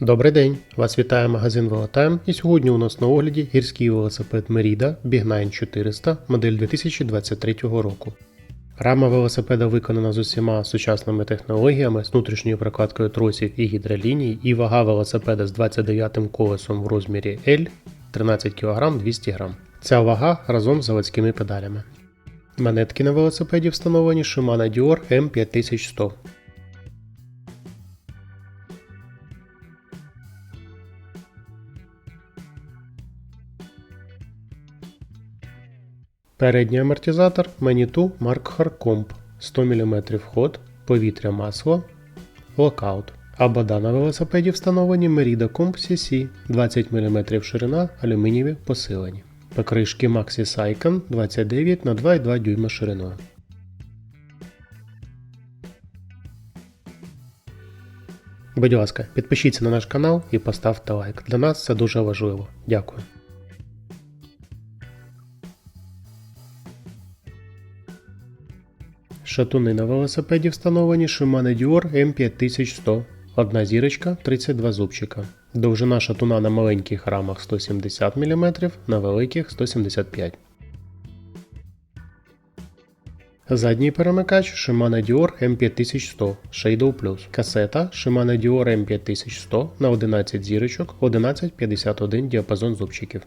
Добрий день! Вас вітає магазин Велотайм і сьогодні у нас на огляді гірський велосипед Merida Big 400 модель 2023 року. Рама велосипеда виконана з усіма сучасними технологіями з внутрішньою прокладкою тросів і гідроліній, і вага велосипеда з 29 колесом в розмірі L 13 кг 200 г. Ця вага разом з заводськими педалями. Монетки на велосипеді встановлені Shimano Dior M5100. Передній амортизатор Manitou Mark Comp 100 мм ход, повітря масло, локаут. Абада на велосипеді встановлені Merida Comp CC 20 мм ширина, алюмінієві посилені. Покришки Maxi Sycon 29 на 2,2 дюйма шириною. Будь ласка, підпишіться на наш канал і поставте лайк. Для нас це дуже важливо. Дякую. Шатуни на велосипеді встановлені Shimano Dior M5100. Одна зірочка 32 зубчика. Довжина шатуна на маленьких рамах 170 мм, на великих 175 Задній перемикач Shimano Dior M5100 Shadow Plus. Касета Shimano Dior M5100 на 11 зірочок 1151 діапазон зубчиків.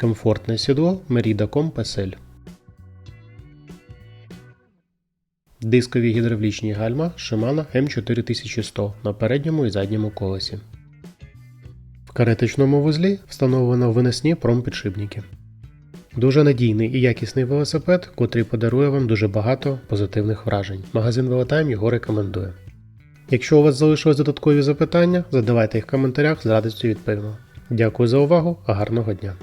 Комфортне сідло Merida Comp. Дискові гідравлічні гальма Shimano M4100 на передньому і задньому колесі. В кареточному вузлі встановлено виносні промпідшипники. Дуже надійний і якісний велосипед, котрий подарує вам дуже багато позитивних вражень. Магазин Велотайм його рекомендує. Якщо у вас залишились додаткові запитання, задавайте їх в коментарях, з радістю відповімо. Дякую за увагу, гарного дня!